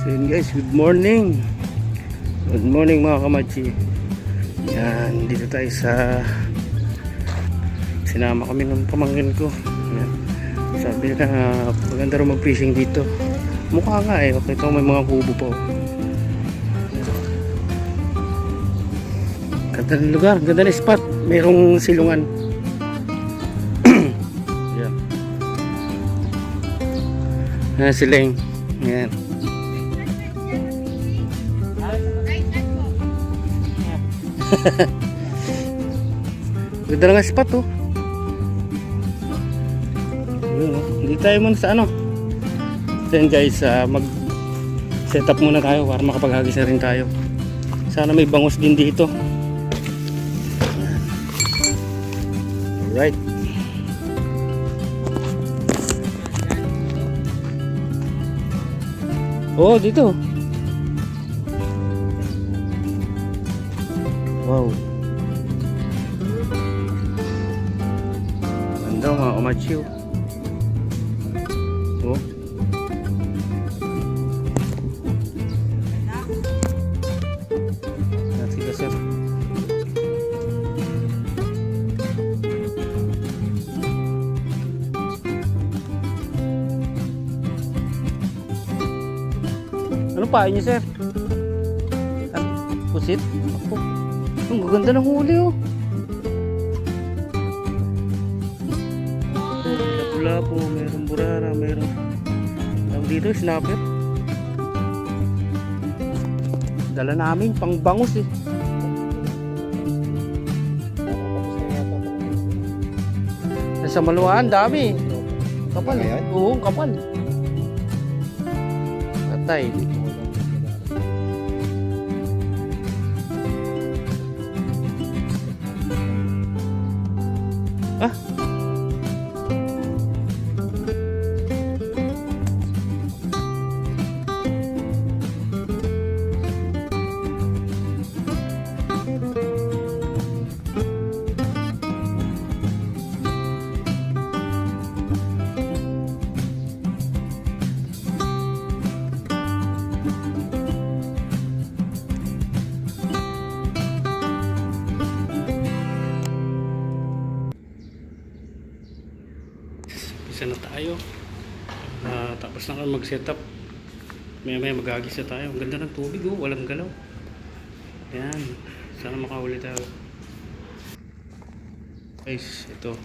So yun guys, good morning. Good morning mga kamachi. Yan, dito tayo sa sinama kami ng pamangkin ko. Yan. Sabi na maganda rin mag-fishing dito. Mukha nga eh, okay ito may mga kubo pa. oh. Ganda ng lugar, ganda ng spot. Mayroong silungan. Yan. Yan si Leng. Yan. Ganda lang ang spot oh. Yun, oh. Hindi tayo muna sa ano. Then guys, ah, mag set up muna tayo para makapaghagis rin tayo. Sana may bangus din dito. Alright. Oh, dito. Wow. Ganda mga kumachiw. Oh. Ah, sir. Ano pa niyo sir? Ano? Pusit? Ako. Ang gaganda ng huli oh. Lapu-lapu, meron burara, meron tawag dito, snapper. Dala namin, pang bangus eh. Nasa maluhaan, dami. Kapal. Yan? Oo, kapal. Tatay. Ah. Isa na tayo. Ah, tapos na kami mag-setup. Maya maya maghagis na tayo. Ang ganda ng tubig oh, walang galaw. Yan. Sana makahuli tayo. Guys, ito.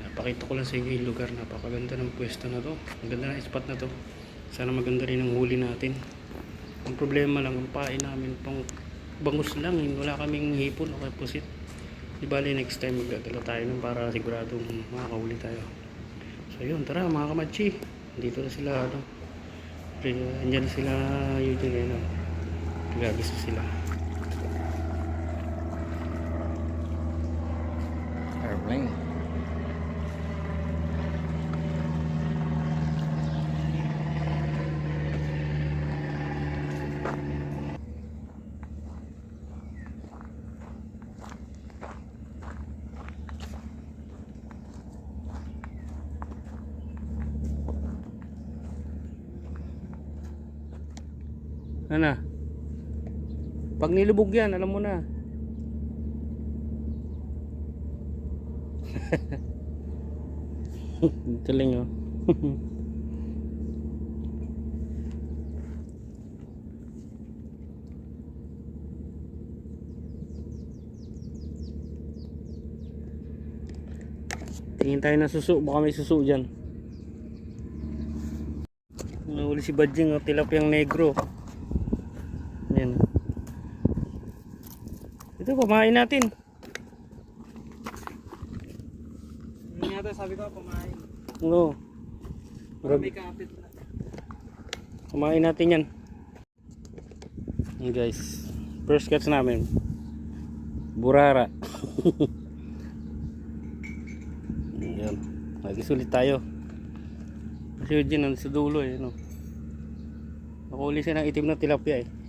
Napakita ko lang sa inyo yung lugar. Napakaganda ng pwesto na to. Ang ganda ng spot na to. Sana maganda rin ang huli natin. Ang problema lang, ang pain namin pang bangus lang. Wala kaming hipon o kaya pusit. Di bali next time magdadala tayo nun para siguradong makakahuli tayo. So yun, tara mga kamachi. Dito na sila, ano. Andyan na sila, yun yun, ano. Gagis na sila. Airplane. Ano? Pag nilubog yan, alam mo na. Tuling oh. Tingin tayo ng suso, baka may suso dyan. Nahuli si Badjing, oh, tilapiyang negro. Yan. Ito, pamain natin. Yun nga sabi ko, kumain. Oo. May kapit na. Kumain natin yan. Yan guys. First catch namin. Burara. yan. Nagisulit tayo. Kasi yun dyan, sa dulo eh. No? Nakuli siya ng itim na tilapia eh.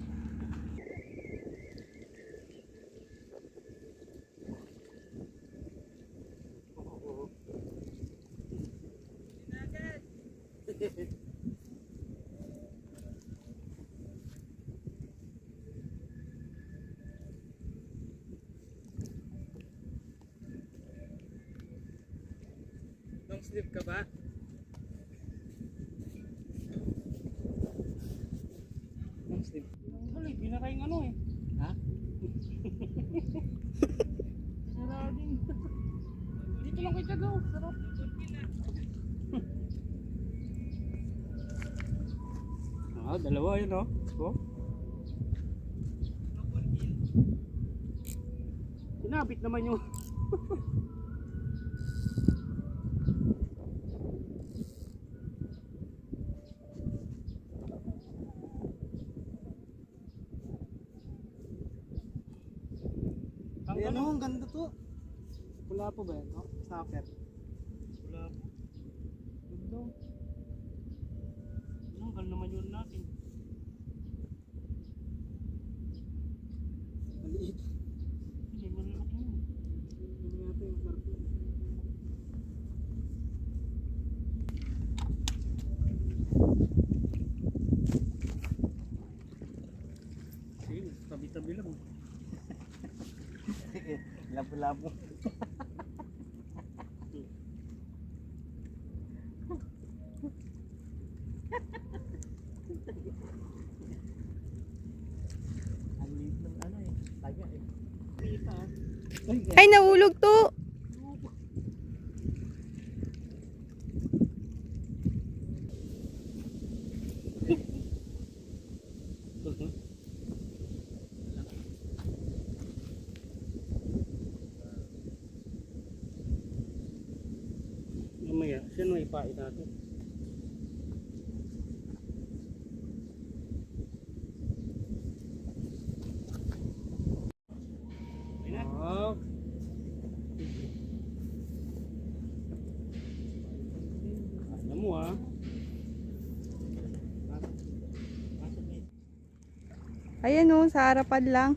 Ka ba? Tuloy, pinaray ng ano eh. Ha? Dito lang kay Tiago. Sarap. Ah, dalawa yun oh. Oh. Sinabit naman yung ano? ang ganda to. Pula po ba yan? Oh, snapper. Wala. Ganda. Nanggal naman yun natin. Maliit. Hindi, malalaki yun. Ano yata yung sarap yun. Sige, tabi-tabi lang. Labo-labo. Ang liit ng ano eh. Taga eh. Kita. Ay, Ay, nahulog to. Ipain natin? Oh, Alam mo ah. Ayan o, sa harapan lang.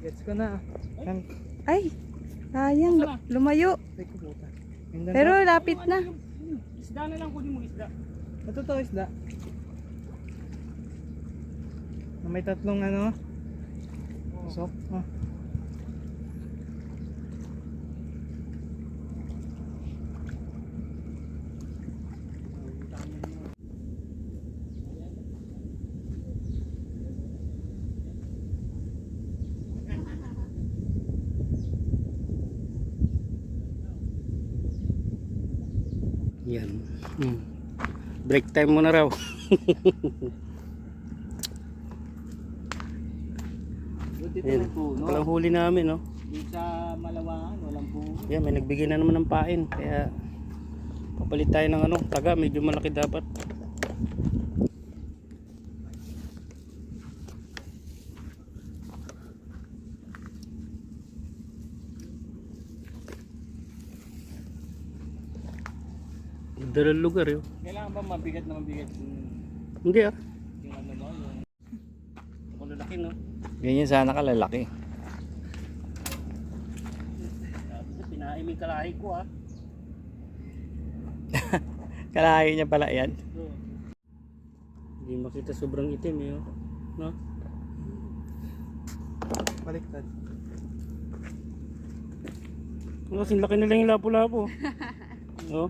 gets ko na. Ay, sayang. lu- Lumayo. Pero lapit na. Isda na lang kunin mo isda. Ito to isda. May tatlong ano. Sok. Oh. Yan. Hmm. Break time mo na raw. Buti ito Yan. may puno. Walang huli namin, no? Sa Malawangan, walang puno. Yan, may nagbigay na naman ng pain. Kaya, papalit tayo ng ano, taga. Medyo malaki dapat. Dalang lugar yun. Kailangan ba mabigat na mabigat yung, Hindi ah. yung ano mo? Yung... Ako lalaki no. Ganyan sana kalalaki. Tapos pinaim yung kalahi ko ah. Kalahi niya pala yan. So, hindi makita sobrang itim eh. oh. No? Baliktad. Ano, kasing laki na lang yung lapo-lapo. oh.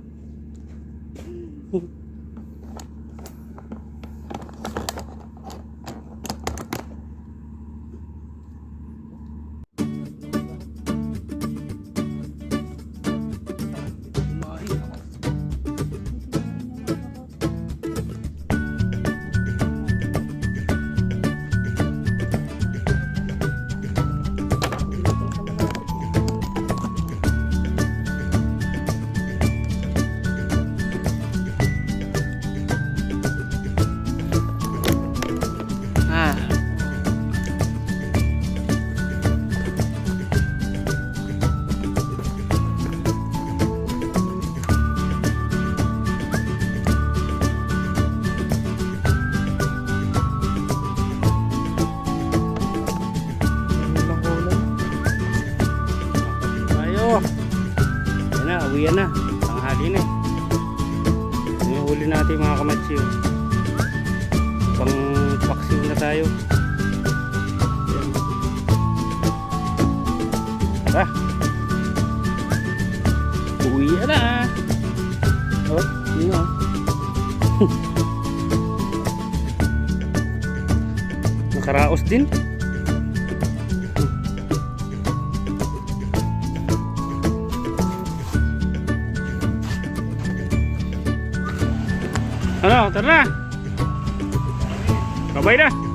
Uwian na. Tanghali na eh. Yung natin mga kamatsyo. Pang paksiw na tayo. Tara. Uwi na. Oh, yun nga. Nakaraos din. Ano, tara na. Babay na.